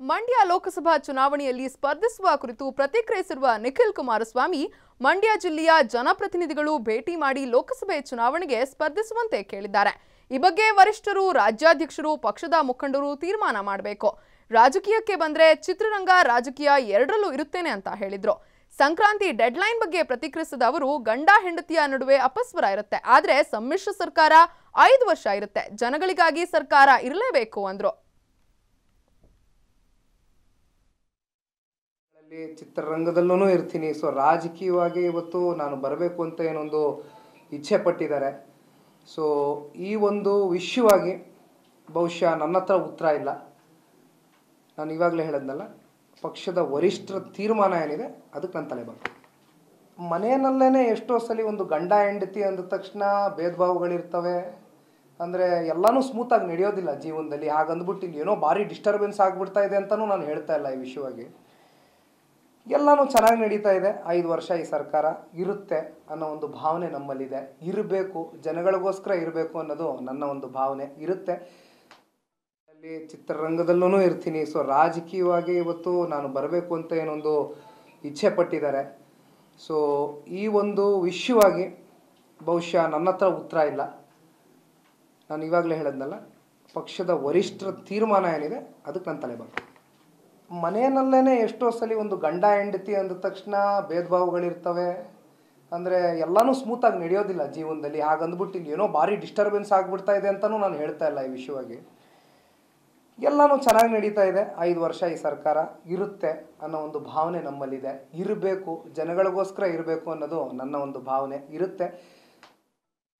ಮಂಡ್ಯ ಲೋಕಸಭಾ ಚುನಾವಣೆಯಲ್ಲಿ ಸ್ಪರ್ಧಿಸುವ ಕುರಿತು ಪ್ರತಿಕ್ರಿಯಿಸಿರುವ ನಿಖಿಲ್ ಕುಮಾರಸ್ವಾಮಿ, ಮಂಡ್ಯ ಜಿಲ್ಲೆಯ ಜನಪ್ರತಿನಿಧಿಗಳು ಭೇಟಿ ಮಾಡಿ ಲೋಕಸಭೆ ಚುನಾವಣೆಗೆ ಸ್ಪರ್ಧಿಸುವಂತೆ ಕೇಳಿದ್ದಾರೆ. ಈ ಬಗ್ಗೆ ವರಿಷ್ಠರು, ರಾಜ್ಯಾಧ್ಯಕ್ಷರು, ಪಕ್ಷದ ಮುಖಂಡರು ತೀರ್ಮಾನ ಮಾಡಬೇಕು. ರಾಜಕೀಯಕ್ಕೆ ಬಂದ್ರೆ ಚಿತ್ರರಂಗ ರಾಜಕೀಯ ಎರಡರಲ್ಲೂ ಇರುತ್ತೇನೆ ಅಂತ ಹೇಳಿದ್ರು. ಸಂಕ್ರಾಂತಿ ಡೆಡ್ಲೈನ್ ಬಗ್ಗೆ ಪ್ರತಿಕ್ರಿಯಿಸಿದ ಅವರು, ಗಂಡ ಹೆಂಡತಿಯ ನಡುವೆ ಅಪಸ್ವರ ಇರುತ್ತೆ. ಆದರೆ ಸಮ್ಮಿಶ್ರ ಸರ್ಕಾರ ಐದು ವರ್ಷ ಇರುತ್ತೆ. ಜನಗಳಿಗಾಗಿ ಸರ್ಕಾರ ಇರಲೇಬೇಕು ಅಂದ್ರು. ಅಲ್ಲಿ ಚಿತ್ರರಂಗದಲ್ಲೂ ಇರ್ತೀನಿ. ಸೊ ರಾಜಕೀಯವಾಗಿ ಇವತ್ತು ನಾನು ಬರಬೇಕು ಅಂತ ಏನೊಂದು ಇಚ್ಛೆ ಪಟ್ಟಿದ್ದಾರೆ. ಸೊ ಈ ಒಂದು ವಿಷಯವಾಗಿ ಬಹುಶಃ ನನ್ನ ಹತ್ರ ಉತ್ತರ ಇಲ್ಲ. ನಾನು ಇವಾಗಲೇ ಹೇಳಿದ್ನಲ್ಲ, ಪಕ್ಷದ ವರಿಷ್ಠರ ತೀರ್ಮಾನ ಏನಿದೆ, ಅದಕ್ಕೆ ನನ್ನ ತಲೆ ಬರ್ತೀನಿ ಮನೆಯಲ್ಲೇ ಎಷ್ಟೋ ಸಲ ಒಂದು ಗಂಡ, ಹೆಂಡತಿ ಅಂದ ತಕ್ಷಣ ಭೇದ ಭಾವಗಳಿರ್ತವೆ ಅಂದರೆ ಎಲ್ಲನೂ ಸ್ಮೂತಾಗಿ ನಡೆಯೋದಿಲ್ಲ ಜೀವನದಲ್ಲಿ. ಹಾಗಂದ್ಬಿಟ್ಟು ಇಲ್ಲಿ ಏನೋ ಭಾರಿ ಡಿಸ್ಟರ್ಬೆನ್ಸ್ ಆಗಿಬಿಡ್ತಾ ಇದೆ ಅಂತಲೂ ನಾನು ಹೇಳ್ತಾ ಇಲ್ಲ ಈ ವಿಷಯವಾಗಿ ಎಲ್ಲನೂ ಚೆನ್ನಾಗಿ ನಡೀತಾ ಇದೆ. ಐದು ವರ್ಷ ಈ ಸರ್ಕಾರ ಇರುತ್ತೆ ಅನ್ನೋ ಒಂದು ಭಾವನೆ ನಮ್ಮಲ್ಲಿದೆ. ಇರಬೇಕು, ಜನಗಳಿಗೋಸ್ಕರ ಇರಬೇಕು ಅನ್ನೋದು ನನ್ನ ಒಂದು ಭಾವನೆ. ಇರುತ್ತೆ. ಅಲ್ಲಿ ಚಿತ್ರರಂಗದಲ್ಲೂ ಇರ್ತೀನಿ. ಸೊ ರಾಜಕೀಯವಾಗಿ ಇವತ್ತು ನಾನು ಬರಬೇಕು ಅಂತ ಏನೊಂದು ಇಚ್ಛೆ ಪಟ್ಟಿದ್ದಾರೆ. ಸೊ ಈ ಒಂದು ವಿಷಯವಾಗಿ ಬಹುಶಃ ನನ್ನ ಹತ್ರ ಉತ್ತರ ಇಲ್ಲ. ನಾನು ಇವಾಗಲೇ ಹೇಳಿದ್ನಲ್ಲ, ಪಕ್ಷದ ವರಿಷ್ಠರ ತೀರ್ಮಾನ ಏನಿದೆ, ಅದಕ್ಕೆ ನನ್ನ ತಲೆ ಬರ್ತೀನಿ ಮನೆಯಲ್ಲೇ ಎಷ್ಟೋ ಸಲ ಒಂದು ಗಂಡ ಹೆಂಡತಿ ಅಂದ ತಕ್ಷಣ ಭೇದ ಭಾವಗಳಿರ್ತವೆ ಅಂದರೆ ಎಲ್ಲನೂ ಸ್ಮೂತಾಗಿ ನಡೆಯೋದಿಲ್ಲ ಜೀವನದಲ್ಲಿ. ಹಾಗಂದ್ಬಿಟ್ಟು ಇಲ್ಲಿ ಏನೋ ಭಾರಿ ಡಿಸ್ಟರ್ಬೆನ್ಸ್ ಆಗಿಬಿಡ್ತಾ ಇದೆ ಅಂತಲೂ ನಾನು ಹೇಳ್ತಾ ಇಲ್ಲ ಈ ವಿಷಯವಾಗಿ. ಎಲ್ಲನೂ ಚೆನ್ನಾಗಿ ನಡೀತಾ ಇದೆ. ಐದು ವರ್ಷ ಈ ಸರ್ಕಾರ ಇರುತ್ತೆ ಅನ್ನೋ ಒಂದು ಭಾವನೆ ನಮ್ಮಲ್ಲಿದೆ. ಇರಬೇಕು, ಜನಗಳಿಗೋಸ್ಕರ ಇರಬೇಕು ಅನ್ನೋದು ನನ್ನ ಒಂದು ಭಾವನೆ. ಇರುತ್ತೆ.